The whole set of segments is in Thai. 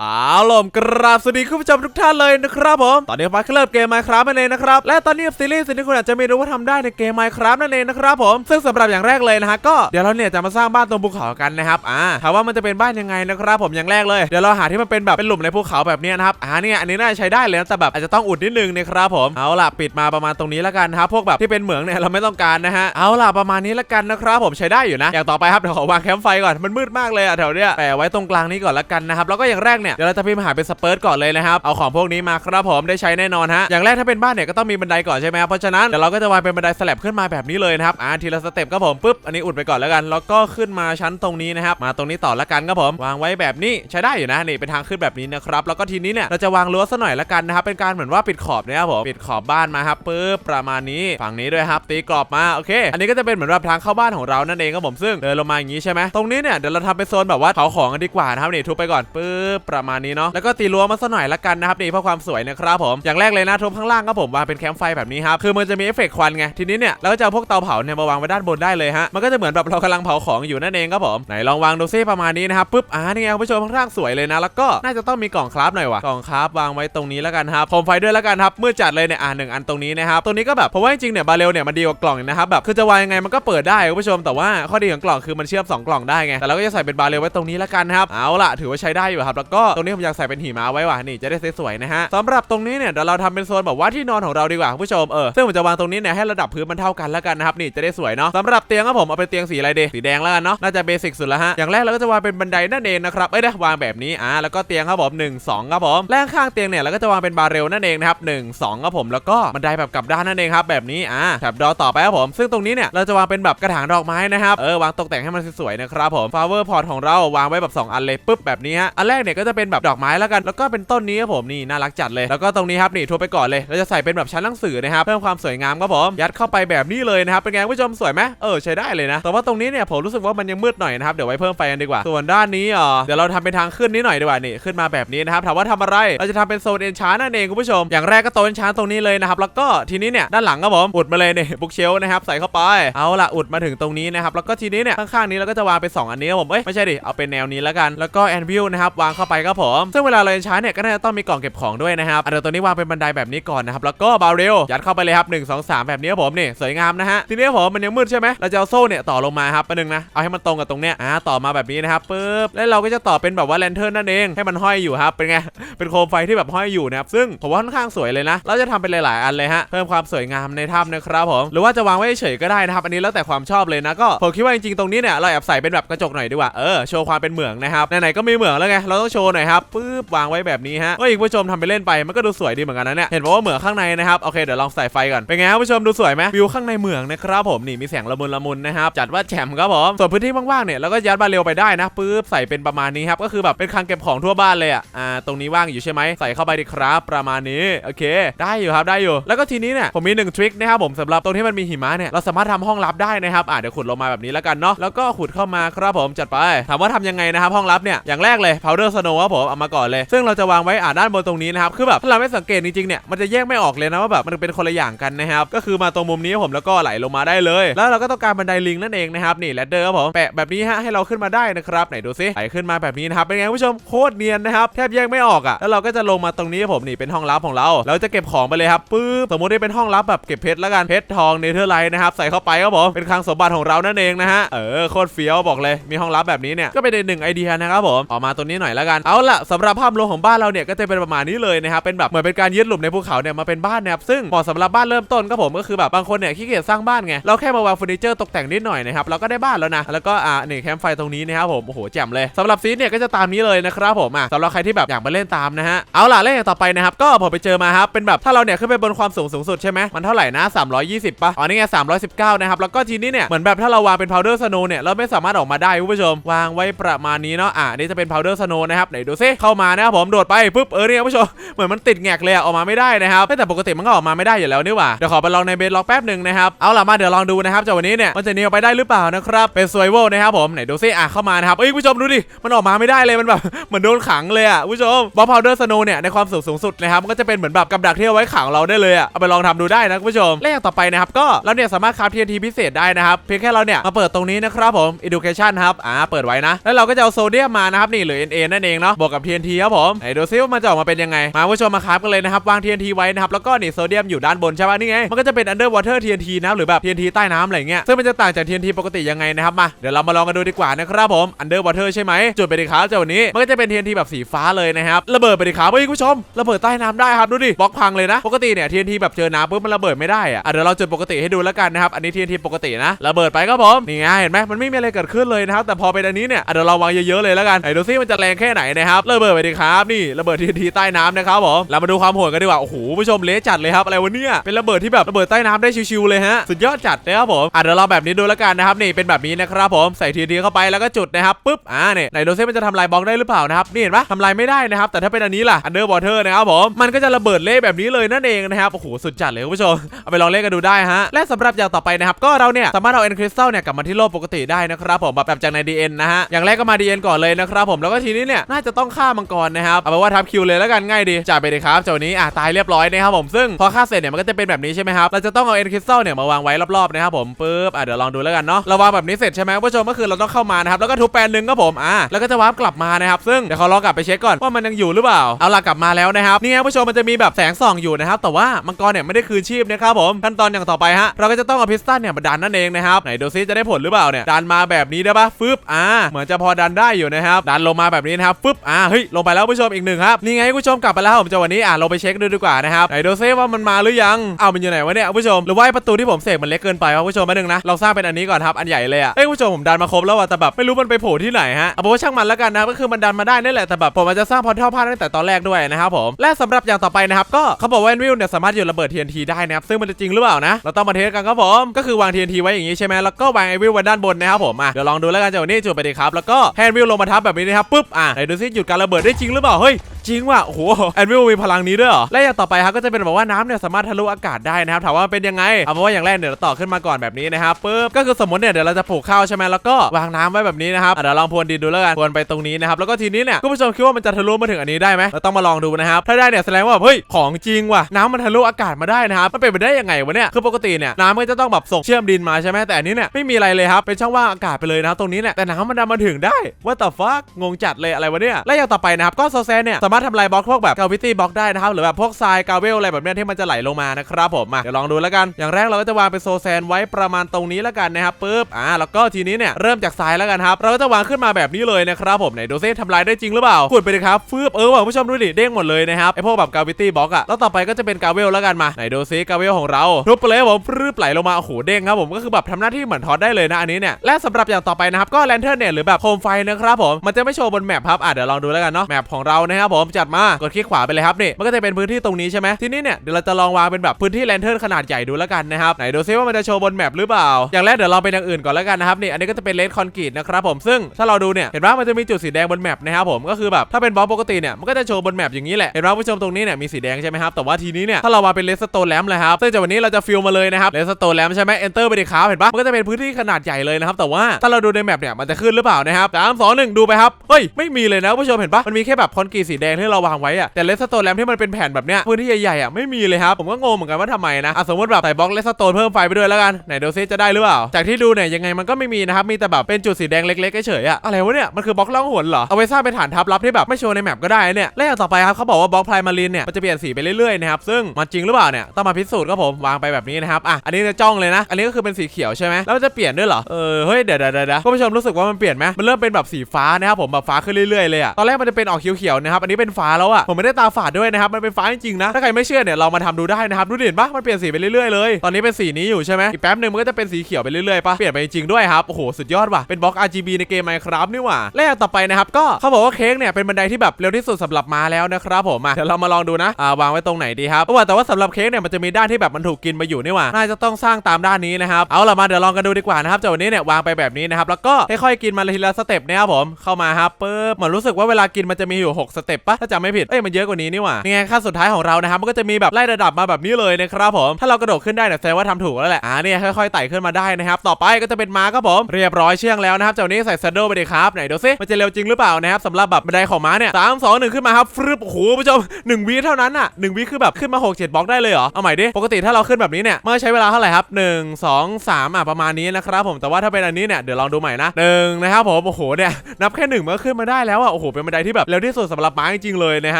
เอาล่มกราบสวัสดีคุณผู้ชมทุกท่านเลยนะครับผม ตอนนี้มาเริ่มเกม Minecraft นั่นเองนะครับ และตอนนี้ซีรีส์สิ่งที่คุณอาจจะไม่รู้ว่าทำได้ในเกม Minecraft นั่นเองนะครับผม ซึ่งสำหรับอย่างแรกเลยนะฮะก็เดี๋ยวเราเนี่ยจะมาสร้างบ้านตรงภูเขากันนะครับ อ่าถามว่ามันจะเป็นบ้านยังไงนะครับผมอย่างแรกเลย เดี๋ยวเราหาที่มันเป็นแบบเป็นหลุมในภูเขาแบบนี้นะครับ อ่าเนี่ยอันนี้น่าจะใช้ได้เลยแต่แบบอาจจะต้องอุดนิดนึงนะครับผม เอาล่ะปิดมาประมาณตรงนี้แล้วกันนะครับพวกแบบที่เป็นเหมืองเนี่ยเราไม่ต้องการนะฮะ เอาล่ะประมาณนี้แล้วกันนะครับผมใช้ได้อยู่นะ อย่างต่อไปครับเดี๋ยวขอวางแคมป์ไฟก่อนมันมืดมากเลยอะแถวเนี้ยแปะไว้ตรงกลางนี้ก่อนล้วกันนะครับแล้วก็อย่างแรกเนี่ยเดี๋ยวเราจะพิมพ์หาเป็นสเปิร์ตก่อนเลยนะครับเอาของพวกนี้มาครับผมได้ใช้แน่นอนฮะอย่างแรกถ้าเป็นบ้านเนี่ยก็ต้องมีบันไดก่อนใช่ไหมครับเพราะฉะนั้นเดี๋ยวเราก็จะวางเป็นบันไดสลับขึ้นมาแบบนี้เลยนะครับอ่าทีละสเต็ปครับผมปุ๊บอันนี้อุดไปก่อนแล้วกันแล้วก็ขึ้นมาชั้นตรงนี้นะครับมาตรงนี้ต่อแล้วกันครับผมวางไว้แบบนี้ใช้ได้อยู่นะนี่เป็นทางขึ้นแบบนี้นะครับแล้วก็ทีนี้เนี่ยเราจะวางรั้วซะหน่อยละกันนะครับเป็นการเหมือนว่าปิดขอบนะครับผมปิดขอบบ้านมาครับปุ๊บประมาณนี้ฝั่งนี้ด้วยครับตีกรอบมาโอเค อันนี้ก็จะเป็นเหมือนแบบทางเข้าบ้านของเรานั่นเองครับผมซึ่งเดินลงมาอย่างนี้ใช่ไหมตรงนี้เนี่ยเดี๋ยวเราทำเป็นโซนแบบว่าเผาของกันดีกว่านะครับนี่ทุบไปก่อนปุ๊บปประมาณนี้เนาะแล้วก็ตีรั้วมาซะหน่อยละกันนะครับนี่เพื่อความสวยนะครับผมอย่างแรกเลยนะทุบข้างล่างครับผมวางเป็นแคมป์ไฟแบบนี้ครับคือมันจะมีเอฟเฟกควันไงทีนี้เนี่ยเราก็จะเอาพวกเตาเผาเนี่ยมาวางไว้ด้านบนได้เลยฮะมันก็จะเหมือนแบบเรากำลังเผาของอยู่นั่นเองครับผมไหนลองวางดูซิประมาณนี้นะครับปุ๊บอ่านี่ไงคุณผู้ชมค่อนข้างสวยเลยนะ แล้วก็น่าจะต้องมีกล่องคราฟหน่อยว่ะกล่องคราฟวางไว้ตรงนี้แล้วกันครับโคมไฟด้วยแล้วกันครับเมืดจัดเลยเนี่ยอ่าหนึ่งอันตรงนี้นะครับตรงนี้ก็แบบเพราะว่าจริงเนี่ยบาเรลเนี่ยมันดีกว่ากล่องนะครับแบบคือจะวางยังไงมันก็เปิดได้คุณผู้ชมแต่ว่าข้อดีของกล่องคือมันเชื่อมสองกล่องได้ไงแต่เราก็จะใส่เป็นบาเรลไว้ตรงนี้แล้วกันครับเอาล่ะถือว่าใช้ได้อยู่ครับแล้วก็ตรงนี้ผมอยากใส่เป็นหิมะไว้ว่ะนี่จะได้สวยๆนะฮะสำหรับตรงนี้เนี่ยเดี๋ยวเราทำเป็นโซนแบบว่าที่นอนของเราดีกว่าผู้ชมเออซึ่งผมจะวางตรงนี้เนี่ยให้ระดับพื้นมันเท่ากันแล้วกันนะครับนี่จะได้สวยเนาะสำหรับเตียงครับผมเอาเป็นเตียงสีอะไรดีสีแดงแล้วกันเนาะน่าจะเบสิกสุดแล้วฮะอย่างแรกเราก็จะวางเป็นบันไดนั่นเองนะครับเอ้ยนะวางแบบนี้อ่าแล้วก็เตียงครับผม1 2ครับผมและข้างเตียงเนี่ยเราก็จะวางเป็นบาเรลนั่นเองนะครับ1 2ครับผมแล้วก็บันไดแบบกลับด้านนั่นเองครับแบบนี้อ่าแถบดอต่อไปครับผม ซึ่งตรงนี้เนี่ยเราจะวางเป็นแบบกระถางดอกไม้นะครับเออวางตกแต่งให้มันสวยๆนะครับผม flower pot ของเราวางไว้แบบสองอันเลยปุ๊บแบบนี้ฮะอันแรกเนี่ยก็จะเป็นแบบดอกไม้แล้วกัน แล้วก็เป็นต้นนี้ครับผมนี่น่ารักจัดเลย แล้วก็ตรงนี้ครับนี่ทัวไปก่อนเลย เราจะใส่เป็นแบบชั้นหนังสือนะครับเพิ่มความสวยงามครับผมยัดเข้าไปแบบนี้เลยนะครับเป็นไงผู้ชมสวยไหมเออใช้ได้เลยนะ แต่ว่าตรงนี้เนี่ยผมรู้สึกว่ามันยังมืดหน่อยนะครับเดี๋ยวไว้เพิ่มไฟกันดีกว่า ส่วนด้านนี้อะเดี๋ยวเราทำเป็นทางขึ้นนิดหน่อยดีกว่านี่ขึ้นมาแบบนี้นะครับถามว่าทำอะไรเราจะทำเป็นโซนเอนชานั่นเองคุณผู้ชม อย่างแรกก็โต๊ะเอนชาตรงนี้เลยนะครับแล้วก็ทีนี้เนี่ยด้านหลังครับผมอุดมาเลยเนี่ยบุกเชลนะครับใส่เข้าไปเอาละอุดมาถึงตรงนี้นะครับแล้วก็ทีนี้เนี่ยข้างๆนี้เราก็จะวางเป็นสองอันนี้ครับผมเอ้ยไม่ใช่ดิเอาเป็นแนวนี้แล้วกันแล้วก็แอนวิลนะครับวางเข้าไปครับผม ซึ่งเวลาเราเอนชาเนี่ยก็น่าจะต้องมีกล่องเก็บของด้วยนะครับอะเดี๋ยวตัวนี้วางเป็นบันไดแบบนี้ก่อนนะครับ แล้วก็บาเรลยัดเข้าไปเลยครับ 1 2 3 แบบนี้ครับผมนี่สวยงามนะฮะ ทีนี้ผมมันยังมืดใช่ไหมเราจะเอาโซ่เนี่ยต่อลงมาครับประนึงนะ เอาให้มันตรงกับตรงเนี้ย อ่าต่อมาแบบนี้นะครับปึ๊บ แล้วเราก็จะต่อเป็นแบบว่าแลนเทิร์นนั่นเอง ให้มันห้อยอยู่ครับ เป็นไง เป็นโคมไฟที่แบบห้อยอยู่นะครับ ซึ่งผมว่าค่อนข้างสวยเลยนะ เราจะทำเป็นหลาย ๆ อันเลยฮะ เพิ่มความสวยงามในถ้ำนะครับผม หรือว่าจะวางไว้เฉยก็ได้นะครับ อันนี้แล้วแต่ความชอบเลยนะก็ผมคิดว่าจริงๆตรงนี้เนี่ยเราแอบใส่เป็นแบบกระจกหน่อยดีกว่า เออ โชว์ความเป็นเหมืองนะครับไหนๆก็มีเหมืองแล้วไง เราต้องโชว์หน่อยครับปึ๊บวางไว้แบบนี้ฮะเฮ้ยผู้ชมทำไปเล่นไปมันก็ดูสวยดีเหมือนกันนะเนี่ยเห็นบอกว่าเหมืองข้างในนะครับโอเคเดี๋ยวลองใส่ไฟก่อนเป็นไงครับผู้ชมดูสวยไหมวิวข้างในเหมืองนะครับผมนี่มีแสงละมุนละมุนนะครับจัดว่าแจ่มครับผมส่วนพื้นที่ว่างๆเนี่ยเราก็ยัดบาเรลไปได้นะปึ๊บใส่เป็นประมาณนี้ครับก็คือแบบเป็นคลังเก็บของทั่วบ้านเลยอะอ่าตรงนี้ว่างอยู่ใช่ไหมใส่เข้าไปดีครับประมาณนี้โอเค ได้อยู่ครับได้อยู่แล้วก็ทีนี้เนี่ยผมมีหนึ่งทริคนะครับผมสำหรับตรงที่มันมีหิมะเนี่ยเราสามารถทำห้องลับได้นะครับอ่าเดี๋ยวขุดลงมาแบบนี้แล้วกันเนาะแล้วก็ขุดเข้ามาครับผมจัดไป ถามว่าทำยังไงนะครับห้องลับเนี่ยอย่างแรกเลย powder snow ครับผมเอามาก่อนเลย ซึ่งเราจะวางไว้อ่าด้านบนตรงนี้นะครับคือแบบถ้าเราไม่สังเกตจริงๆเนี่ยมันจะแยกไม่ออกเลยนะว่าแบบมันเป็นคนละอย่างกันนะครับก็คือมาตรงมุมนี้ผมแล้วก็ไหลลงมาได้เลย แล้วเราก็ต้องการบันไดลิงนั่นเองนะครับนี่แรดเดอร์ครับผมแปะแบบนี้ฮะให้เราขึ้นมาได้นะครับไหนดูซิไหลขึ้นมาแบบนี้นะครับเป็นไงผู้ชมโคตรเนียนนะครับแทบแยกไม่ออกอะแล้วเราก็จะลงมาตรงนี้ผมนี่เป็นห้องลับของเรา เราจะเก็บของไปเลยครับปึ๊บสมมติว่าเป็นห้องลับแบบเก็บเพชรแล้วกันเพชรทองเนเธอร์ไลท์นะครับใส่เข้าไปครับผมเป็นคลังสมบัติของเรานั่นเองนะฮะเออโคตรเฟี้ยวบอกเลยมีห้องลับแบบนี้เนี่ยก็เป็นหนึ่งไอเดียนะครับผมออกมาตัวนี้หน่อยแล้วกันเอาล่ะสำหรับภาพรวมของบ้านเราเนี่ยก็จะเป็นประมาณนี้เลยนะครับเป็นแบบเหมือนเป็นการยึดหลุมในภูเขาเนี่ยมาเป็นบ้านนะครับซึ่งเหมาะสำหรับบ้านเริ่มต้นก็ผมก็คือแบบบางคนเนี่ยขี้เกียจสร้างบ้านไงเราแค่มาวางเฟอร์นิเจอร์ตกแต่งนิดหน่อยนะครับเราก็ได้บ้านแล้วนะแล้วก็อ่านี่แคมป์ไฟตรงนี้นะครับผมโอ้โหแจ่มเลยสำหรับซีเนี่ยก็จะตามนี้เลยนะครับผมอะสำหรับใครที่แบบอยากมาเล่นตามนะฮะเอาล่ะเล่นอย่างต่อไปนะครับก็ผมไปเจอมาครับเป็นแบบถ้าเราเนี่ยขึ้นไปบนความสูงสูงสุดใช่ไหมมันเท่าไหร่นะ320ป่ะอ๋อนี่ไง319นะครับแล้วก็ทีนี้เนี่ยเหมือนแบบถ้าเราวางเป็น powder snow เนี่ยเราไม่สามารถออกมาได้คุณผู้ชม วางไว้ประมาณนี้เนาะอะอันนี่จะเป็น powder snow นะครับไหนดูซิเข้ามานะครับผมโดดไปปุ๊บเออเนี่ยผู้ชมเหมือนมันติดแงกเลยอะออกมาไม่ได้นะครับแต่ปกติมันก็ออกมาไม่ได้อยู่แล้วนี่หว่าเดี๋ยวขอไปลองในเบสล็อกแป๊บหนึ่งนะครับเอาล่ะมาเดี๋ยวลองดูนะครับจากวันนี้เนี่ยมันจะเนียวไปได้หรือเปล่านะครับเป็นสวยเวลนะครับผมไหนดูซิอะเข้ามานะครับเอ้ยผู้ชมดูดิมันออกมาไม่ได้เลยมันแบบเหมือนโดนขังเลยอะผู้ชมบอลพาวเดอร์สโนเนี่ยในความสูงสูงสุดนะครับมันก็จะเป็นเหมือนแบบกับดักที่เอาไว้ขังเราได้เลยอะเอาไปลองทำดูได้นะผู้ชมและอย่างต่อไปนะครับก็เราเนี่ยสามารถคราฟ TNT พิเศษได้นะครับเพียงแค่เราเนี่ยมาเปิดตรงนี้นะครับผม education ครับอ่าเปิดไว้นะแล้วเราก็จะเอาโซเดียมมานะครับนี่หรือ Na นั่นเองเนาะบวกกับ TNT ครับผมไหนดูซิว่ามันจะออกมาเป็นยังไง มาผู้ชมมาครับกันเลยนะครับวาง TNT ไว้นะครับแล้วก็นี่โซเดียมอยู่ด้านบนใช่ป่ะนี่ไงมันก็จะเป็น underwater TNT นะหรือแบบ TNT ใต้น้ำอะไรเงี้ยซึ่งมันจะต่างจาก TNT ปกติยังไงนะครับมาเดี๋ยวเรามาลองกันดูดีกว่านะครับผม underwater ใช่ไหมจุดไปดิครับเจ้าวันนี้มันก็จะเป็น TNT แบบสีฟ้าเลยนะครับระเบิดไปดิครับเฮ้ยคุณผู้ชมระเบิดใต้น้ำได้ครับดูดิบล็อกพังเลยนะปกติเนี่ย TNT แบบเจอน้ำปุ๊บมันระเบิดไม่ได้อะอะเดี๋ยวเราจุดปกติให้ดูแล้วกันนะครับอันนี้ TNT ปกตินะระเบิดไปครับผมนี่ไงเห็นไหมมันไม่มีอะไรเกิดขึ้นเลยนะครับแต่พอเป็นอันนี้เนี่ยเดี๋ยวเราวางเยอะๆเลยแล้วกันไหนดูซิมันจะแรงแค่ไหนนะครับระเบิดไปดิครับนี่ระเบิด TNT ใต้น้ำนะครับผมเรามาดูความโหดกันดีกว่าโอ้โหผู้ชมเละจัดเลยครับอะไรวะเนี่ยเป็นระเบิดที่แบบระเบิดใต้น้ำได้ชิวๆเลยฮะสุดยอดจัดนะครับผมอะเดี๋ยวเราแบบนี้ดูแล้วกันนะครับนี่เป็นแบบนี้นะครับผมใส่ TNT เข้าไปแล้วก็จุดนะครับปุ๊บอ่าเนี่ยไหนดูซิมันจะทำลายบล็อกได้หรือเปล่านะครับนี่เห็นปะทำลายไม่ได้นะครับแต่ถ้าเป็นอันนี้ล่ะ Underwater นะครับผมมันก็จะระเบิดเละแบบนี้เลยนั่นเองนะครับโอ้โหสุดจัดเลยคุณผู้ชมเอาไปลองเล่นกันดูได้ฮะและสำหรับอย่างต่อไปนะครับก็เราเนี่ยสามารถเอาเอ็นคริสตัลเนี่ยกลับมาที่โลกปกติได้นะครับผมแบบจากใน DN นะฮะอย่างแรกก็มา DN ก่อนเลยนะครับผมแล้วก็ทีนี้เนี่ยน่าจะต้องฆ่ามังกรนะครับเอาเป็นว่าทับคิวเลยแล้วกันง่ายดีจ่ายไปเลยครับเจ้านี้อะตายเรียบร้อยนะครับผมซึ่งพอฆ่าเสร็จเนี่ยมันก็จะเป็นแบบนี้ใช่ไหมครับเราจะต้องเอาเอ็นคริสตัลเนี่ยมาวางไว้รอบๆนะครับผมปึ๊บอะเดี๋ยวลองดูแล้วกันเนาะเราวางแบบนี้เสร็จใช่ไหมผู้ชมก็คือเราต้องเข้ามานะครับแล้วก็ทุบแปลนหนึ่งครับผมอะแล้วก็จะวาร์ปกลับมานะครับซึ่งเดี๋ยวเขาลองกลับไปเช็คก่อนว่ามันยังอยู่หรือเปล่าเอาล่ะกลับมาแล้วนะครับนี่ผู้ชมมันจะมีแบบแสงส่องอยู่นะครับแต่ว่ามังกรเนี่ยไม่ได้คืนชีพนะครับผมขั้นตอนอย่างต่อไปฮะเราก็จะต้องเอาพิสตันเนี่ยมาดันนั่นเองนะครับไหนดูซิจะได้ผลหรือเปล่าเนี่ยดันมาแบบนี้ได้ปะฟึบอ่าเหมือนจะพอดันได้อยู่นะครับดันลงมาแบบนี้นะครับฟึบบอ่าเฮ้ยลงไปแล้วผู้ชมอีกหนึ่งครับนี่ไงผู้ชมกลับไปแล้วผมจะวันนี้อ่าลงไปเช็คดูดีกว่านะครับไหนดูซิว่ามันมาหรือยังเอามันอยู่ไหนวะเนี่ยผู้ชมหรือว่าประตูที่ผมเสกมันเล็กเกินไปวะผู้ชมมาหนึ่งนะเราสร้างเป็นอันนี้ก่อนครับอันใหญ่เลยอะเอ้ยผู้ชมผมดันมาครบแล้วว่ะแต่แบบไม่รู้มันไปโผล่ที่ไหนฮะเอาเป็นว่าช่างมันแล้วกันนะก็คือมันดันมาได้นั่แหละแต่แบบผมอาจจะสร้างพอร์ทัลพลาดตั้งแต่ตอนแรกด้วยนะครับผมและสำหรับอย่างต่อไปนะครับก็เขาบอกว่าแอนวิลเนี่ยสามารถหยุดระเบิด TNT ได้นะครับซึ่งมันจะจริงหรือเปล่านะเราต้องมาเทสกันครับผมก็คือวาง TNT ไว้อย่างนี้ใช่ไหมแล้วก็วางไอวิลไว้ด้านบนนะครับผมอะเดี๋ยวลองดูแล้วกันเจ้านี่จุดไปดีครับแล้วก็แฮนวิลลงมาทับแบบนี้นะครับปุ๊บอะไหนดูซิหยุดการระเบิดได้จริงหรือเปล่าเฮ้ย จริงว่ะโอ้โหแอนวิลมีพลังนี้ด้วยเหรอและอย่างต่อไปครับก็จะเป็นแบบว่าน้ำเนี่ยสามารถทะลุอากาศได้นะครับถามว่าเป็นยังไงเอาเป็นว่าอย่างแรกเดี๋ยวเราต่อขึ้นมาก่อนแบบนี้นะครับปุ๊บก็คือสมมติเนี่ยเดี๋ยวเราจะปลูกข้าวใช่ไหมแล้วก็วางน้ำไว้แบบนี้นะครับเดี๋ยวลองพรวนดินดูแล้วกันพรวนไปตรงนี้นะครับแล้วก็ทีนี้เนี่ยคุณผู้ชมคิดว่ามันจะทะลุมาถึงอันนี้ได้ไหมเราต้องมาลองดูนะครับถ้าได้เนี่ยแสดงว่าเฮ้ยของจริงว่ะน้ำมันทะลุอากาศมาได้นะครับมันเป็นไปได้ยังไงวะเนี่ยคือปกติเนี่ยน้ำก็จะต้องแบบส่งเชื่อมดินมาใช่ไหมแต่อันนี้เนี่ยไม่มีอะไรเลยครับเป็นช่องว่างอากาศไปเลยนะครับตรงนี้เนี่ยแต่น้ำมันดันมาถึงได้ว่าแต่ฟักงงจัดเลยอะไรวะเนี่ยและอย่างต่อไปนะครับก็โซแซเนี่ยสามารถทำลายบล็อกพวกแบบกาวิตี้บล็อกได้นะครับหรือแบบพวกทรายกาเวลอะไรแบบนี้ที่มันจะไหลลงมานะครับผมมาเดี๋ยวลองดูแล้วกันอย่างแรกเราก็จะวางเป็นโซแซนไว้ประมาณตรงนี้แล้วกันนะครับปุ๊บอ่าแล้วก็ทีนี้เนี่ยเริ่มจากทรายแล้วกันครับเราก็จะวางขึ้นมาแบบนี้เลยนะครับผมไหนดูซิทำลายได้จริงหรือเปล่าขุดไปเลยครับฟืบเออว่ะผู้ชมดูดิเด้งหมดเลยนะครับไอพวกแบบกาวิตี้บล็อกอะแล้วต่อไปก็จะเป็นกาเวลแล้วกันมาไหนดูซิกาเวลของเราทุบไปเลยครับผมฟืบไหลลงมาโอ้โหเด้งครับผมก็คือแบบทำหน้าที่เหมือนทอดได้เลยนะอันนี้เนี่ยและสำหรับอย่างต่อไปนะครับก็แลนเทิร์นเนี่ยหรือแบบโคมไฟนะครับผมมันจะไม่โชว์บนแมปครับอะเดี๋ยวลองดูแล้วกันเนาะแมปของเรานะครับผมมจัดมากดคลิกขวาไปเลยครับนี่มันก็จะเป็นพื้นที่ตรงนี้ใช่ไหมทีนี้เนี่ยเดี๋ยวเราจะลองวางเป็นแบบพื้นที่แลนเทิร์นขนาดใหญ่ดูแล้วกันนะครับไหนดูซิว่ามันจะโชว์บนแมปหรือเปล่า อย่างแรกเดี๋ยวเราเป็นอย่างอื่นก่อนแล้วกันนะครับนี่อันนี้ก็จะเป็นเลดคอนกรีตนะครับผมซึ่งถ้าเราดูเนี่ยเห็นว่ามันจะมีจุดสีแดงบนแมปนะครับผมก็คือแบบถ้าเป็นบล็อกปกติเนี่ยมันก็จะโชว์บนแมปอย่างนี้แหละเห็นว่าผู้ชมตรงนี้เนี่ยมีสีแดงใช่ไหมครับแต่ว่าทีนี้เนี่ยถ้าเราวางเป็นเลสโตนแลมเลยครับซึ่งจากวันนี้เราจะฟิลมาเลยนะครับเลสโตนแลมใช่ไหมเอนเตอร์ไปดิครับเห็นปะมันก็จะเป็นพื้นที่ขนาดใหญ่เลยนะครับแต่ว่าถ้าเราดูในแมปเนี่ยมันจะขึ้นหรือเปล่านะครับสามสองหนึ่งดูไปครับเฮ้ยไม่มีเลยนะผู้ชมเห็นปะมันมีแค่แบบคอนกรีตสีแดงที่เราวางไว้อะแต่เลสโตนแลมที่มันเป็นแผ่นแบบเนี้ยพื้นที่ใหญ่ๆอะไม่มีเลยครับผมก็งงเหมือนกันว่าทำไมนะอะสมมติแบบใส่บล็อกเลสโตนเพิ่มไฟไปด้วยแล้วกันไหนดูซิจะได้หรือเปล่าจากที่ดูเนี่ยยังไงมันก็ไม่มีนะครับมีแต่แบบเป็นจุดสีแดงเล็กๆเฉยๆอะอะไรวะเนี่ยมันคือบล็อกล่องหนเหรอเอาไว้สร้างเป็นฐานทัพลับที่แบบไม่โชว์ในแมปก็ได้เนี่ยและอย่างต่อไปครับเขาบอกว่าบล็อกไพรมารินเนี่ยมันจะเปลี่ยนสีไปเรื่อยๆนะครับซึ่งมันจริงหรือเปล่าเนี่ยต้องมาพิสูจน์ครับผมวางไปแบบนี้นะครับอะอันนี้จะจ้องเลยนะ อันนี้ก็คือเป็นสีเขียวใช่ไหมแล้วมันจะเปลี่ยนด้วยเหรอเออเฮ้ยเดี๋ยวเดี๋ยวเดี๋ยวคุณผู้ชมรู้สึกว่ามันเปลี่ยนไหมมันเริ่มเป็นแบบสีฟ้านะครับผมแบบฟ้าขึ้นเรื่อยๆเลยอะตอนแรกมันจะเป็นออกเขียวๆนะครับอันนี้เป็นฟ้าแล้วอะผมไม่ได้ตาฝาดด้วยนะครับมันเป็นฟ้าจริงๆนะถ้าใครไม่เชื่อเนี่ยเรามาทำดูได้นะครับดูดิเห็นปะมันเปลี่ยนสีไปเรื่อยๆเลยตอนนี้เป็นสีนี้อยู่ใช่ไหมอีกแป๊บหนึ่งมันก็จะเป็นสีเขียวไปเรื่อยๆปะเปลี่ยนไปจริงด้วยครับโอ้โหสุดยอดว่ะเป็นบล็อก RGB ในเกม Minecraft นี่หว่าและอย่างต่อไปนะครับก็เขาบอกว่าเค้กเนี่ยเป็นบันไดที่แบบเร็วที่สุดสำหรับมาแล้วนะครับผมมาเดี๋ยวเรามาลองดูนะอ่าวางไว้ตรงไหนดีครับแต่ว่าสำหรับเค้กเนี่ยมันจะมีด้านที่แบบมันถูกกินไปอยู่นี่หว่าน่าจะต้องสร้างตามด้านนี้นะครับเอาละมาเดี๋ยวลองกันดูดีกว่านะครับจากวันนี้เนี่ยวางไปแบบนี้นะครับแล้วก็ค่อยๆกินมาทีละสเต็ปนี่ยครับผมเข้ามาครับปึ๊บเหมือนรู้สึกว่าเวลากินมันจะมีอยู่ 6 สเต็ปปะะถ้าจำไม่ผิดเอ้ยมันเยอะกว่านี้นี่หว่านี่ไงขั้นสุดท้ายของเรานะครับมันก็จะมีแบบไล่ระดับมาแบบนี้เลยนะครับผมถ้าเรากระโดดขึ้นได้เนี่ยแสดงว่าทำถูกแล้วแหละอ่าเนี่ยค่อยๆไต่ขึ้นมาได้นะครับต่อไปก็จะเป็นม้าครับผมเรียบร้อยเชื่องแล้วนะครับเจ้านนี้ใส่ซัดเดิลไปเลยครับไหนดูซิมันจะเร็วจริงหรือเปล่านะครับสำหรับแบบบันไดของม้าเนี่ยสามสองหนึ่งขึ้นมาครับฟรึบโอ้โหผู้ชมหนึ่งวิเท่านั้นอะหนึ่งวิคือแบบขึ้นมาหกเจ็ดบล็อกได้เลยเหรอเอาใหม่ดิปกติถ้าเราขึ้นแบบนี้เนี่ยเมื่อใช้เวลาเท่าไหร่ครับหนึ่งสองสามอะประมาณนี้นะครับผมแต่ว่าถ้าเป็นอันนี้เนี่ยเดี๋ยวลองดูใหม่นะหนึ่งนะครับผมโอ้โหเนี่ยนับแค่หนึ่งมันก็ขึ้นมาได้แล้วอะโอ้โหเป็นบันไดที่แบบเร็วที่สุดสำหรับม้าจริง ๆ เลยนะฮ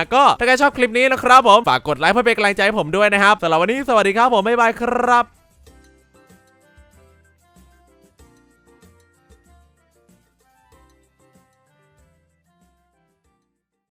ะก็ถ้าใครชอบคลิปนี้นะครับผมฝากกดไลค์เพื่อเป็นกำลังใจให้ผมด้วยนะครับสำหรับวันนี้สวัสดีครับผมบ๊ายบายครับ